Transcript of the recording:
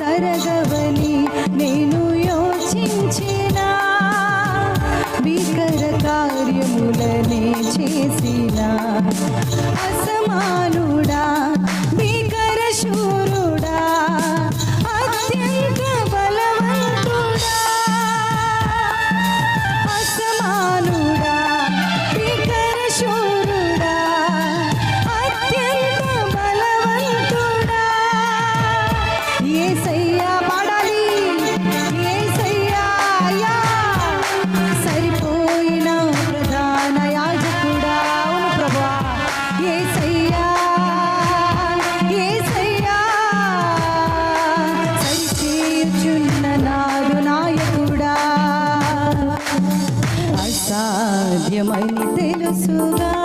జరగవని నేను యోచించిన భీకర కార్యములనే చేసిన. అసమానుడా అసాధ్యమని తెలుసుగా.